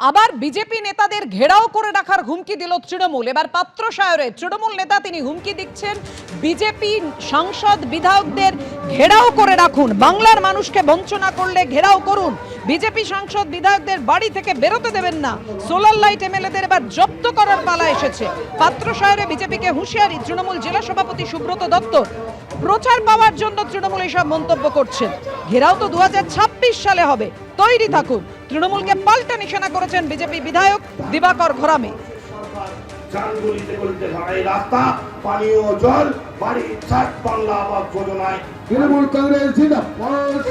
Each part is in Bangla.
আবার বিজেপি নেতাদের ঘেরাও করে রাখার হুমকি দিল তৃণমূল। এবার পাত্র সায়রে, তৃণমূল নেতা তিনি হুমকি দিচ্ছেন, বিজেপি সাংসদ বিধায়কদের ঘেরাও করে রাখুন, বাংলার মানুষকে বঞ্চনা করলে ঘেরাও করুন। বিজেপি সাংসদ বিধায়কদের বাড়ি থেকে বেরোতে দেবেন না। সোলার লাইট এমএলএদের এবার জব্দ করার পালা এসেছে। পাত্র সায়রে বিজেপিকে হুঁশিয়ারি, তৃণমূল জেলা সভাপতি সুব্রত দত্তর প্রচার পাওয়ার জন্য তৃণমূল এসব মন্তব্য করছেন। ঘেরাও তো দু হাজার ছাব্বিশ সালে হবে। তৈরি থাকুন। তৃণমূলকে পাল্টা নিশানা করেছেন বিজেপি বিধায়ক দিবাকর ঘরামে। পানীয় জল বাংলা আবাস যোজনায় তৃণমূল কংগ্রেস জিন্দাবাদ।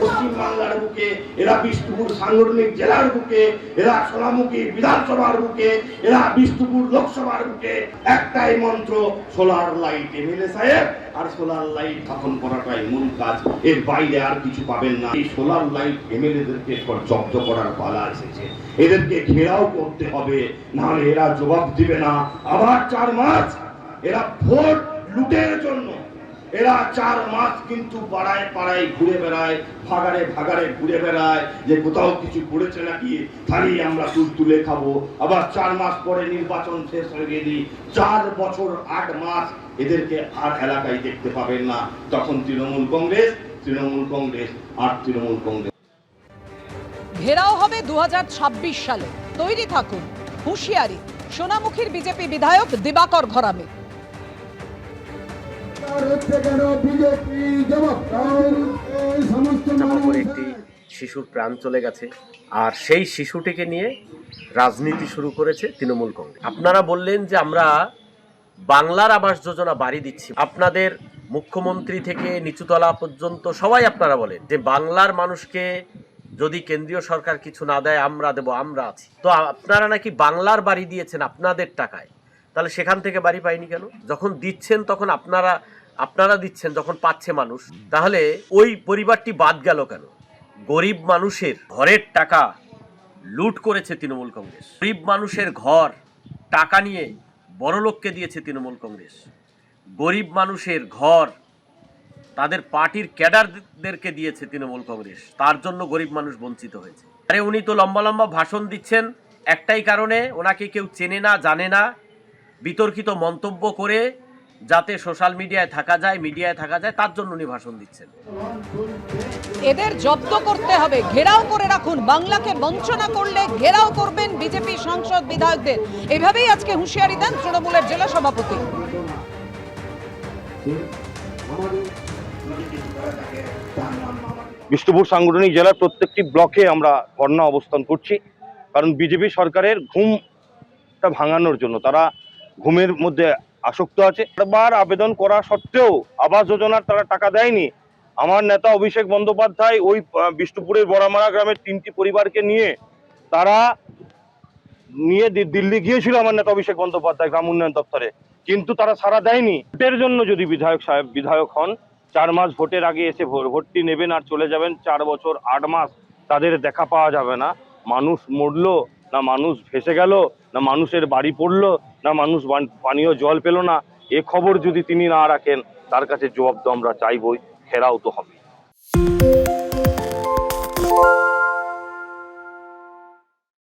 পশ্চিম বাংলার বুকে, এরা বিষ্ণুপুর সাংগঠনিক জেলার বুকে, এরা সোনামুখী বিধানসভার বুকে, এরা বিষ্ণুপুর লোকসভার বুকে। একটাই মন্ত্র, সোলার লাইট এমএলএ সাহেব, আর সোলার লাইট স্থাপন করাটাই মূল কাজ। এর বাইরে আর কিছু পাবেন না। এই সোলার লাইট এমএলএ দেরকে এরপর জব্দ করার পালা এসেছে। এদেরকে ঘেরাও করতে হবে, নাহলে এরা জবাব দিবে না। আবার চার মাস, এরা ভোট লুটের জন্য এরা চার মাস কিন্তু পাড়ায় পাড়ায় ঘুরে বেড়ায়, ভাগাড়ে ভাগাড়ে ঘুরে বেড়ায়। যে কোথাও কিছু পড়েছে নাকি তাহলেই আমরা তুল তুলে খাব। আবার চার মাস পরে নির্বাচন শেষ হয়ে গেলি চার বছর আট মাস এদেরকে আর এলাকায় দেখতে পাবেন না, তখন তৃণমূল কংগ্রেস তৃণমূল কংগ্রেস আর তৃণমূল কংগ্রেস। ঘেরাও হবে দু হাজার ছাব্বিশ সালে। তৈরি থাকুন হুঁশিয়ারি। সোনামুখীর বিজেপি বিধায়ক দিবাকর ঘরামে। হচ্ছে কেন বিজেপি জবাবদার সমস্ত একটি শিশুর প্রাণ চলে গেছে আর সেই শিশুটিকে নিয়ে রাজনীতি শুরু করেছে তৃণমূল কংগ্রেস। আপনারা বললেন যে আমরা বাংলার আবাস যোজনা বাড়ি দিচ্ছি। আপনাদের মুখ্যমন্ত্রী থেকে নিচুতলা পর্যন্ত সবাই আপনারা বলেন যে বাংলার মানুষকে যদি কেন্দ্রীয় সরকার কিছু না দেয় আমরা দেব আমরা আছি। তো আপনারা নাকি বাংলার বাড়ি দিয়েছেন আপনাদের টাকায় তাহলে সেখান থেকে বাড়ি পাইনি কেন? যখন দিচ্ছেন তখন আপনারা আপনারা দিচ্ছেন যখন পাচ্ছে মানুষ, তাহলে ওই পরিবারটি বাদ গেল কেন? গরিব মানুষের ঘরের টাকা লুট করেছে তৃণমূল কংগ্রেস। গরিব মানুষের ঘর, টাকা নিয়ে বড়লোককে দিয়েছে তৃণমূল কংগ্রেস। গরিব মানুষের ঘর, তাদের পার্টির ক্যাডারদেরকে দিয়েছে তৃণমূল কংগ্রেস। তার জন্য গরিব মানুষ বঞ্চিত হয়েছে। আরে উনি তো লম্বা লম্বা ভাষণ দিচ্ছেন। একটাই কারণে ওনাকে কেউ চেনে না, জানে না। বিতর্কিত মন্তব্য করে যাতে সোশ্যাল মিডিয়ায় থাকা যায় মিডিয়ায় থাকা যায় তার জন্য উনি ভাষণ দিচ্ছেন। এদের জব্দ করতে হবে ঘেরাও করে রাখুন। বাংলাকে বঞ্চনা করলে ঘেরাও করবেন বিজেপি সাংসদ বিধায়কদের। এভাবেই আজকে হুঁশিয়ারি দেন তৃণমূলের জেলা সভাপতি। বিষ্ণুপুর সাংগঠনিক জেলার প্রত্যেকটি ব্লকে আমরা ধর্ণা অবস্থান করছি কারণ বিজেপি সরকারের ঘুমটা ভাঙানোর জন্য তারা ঘুমের মধ্যে আসক্ত আছে। বারবার আবেদন করা সত্ত্বেও আবাস যোজনার তারা টাকা দেয়নি। আমার নেতা অভিষেক বন্দ্যোপাধ্যায় ওই বিষ্ণুপুরের বড়ামারা গ্রামের তিনটি পরিবারকে নিয়ে তারা নিয়ে দিল্লি গিয়েছিল আমার নেতা অভিষেক বন্দ্যোপাধ্যায় গ্রাম উন্নয়ন দপ্তরে। কিন্তু তারা সারা দেয়নি। ভোটের জন্য যদি বিধায়ক সাহেব, বিধায়ক হন, চার মাস ভোটের আগে এসে ভোটটি নেবেন আর চলে যাবেন চার বছর, আট মাস, তাদের দেখা পাওয়া যাবে না। মানুষ মরলো না মানুষ ভেসে গেল, না মানুষের বাড়ি পড়ল, না মানুষ পানীয় জল পেল না, এ খবর যদি তিনি না রাখেন, তার কাছে জবাব তো আমরা চাইবই, ফেরাও তো হবে।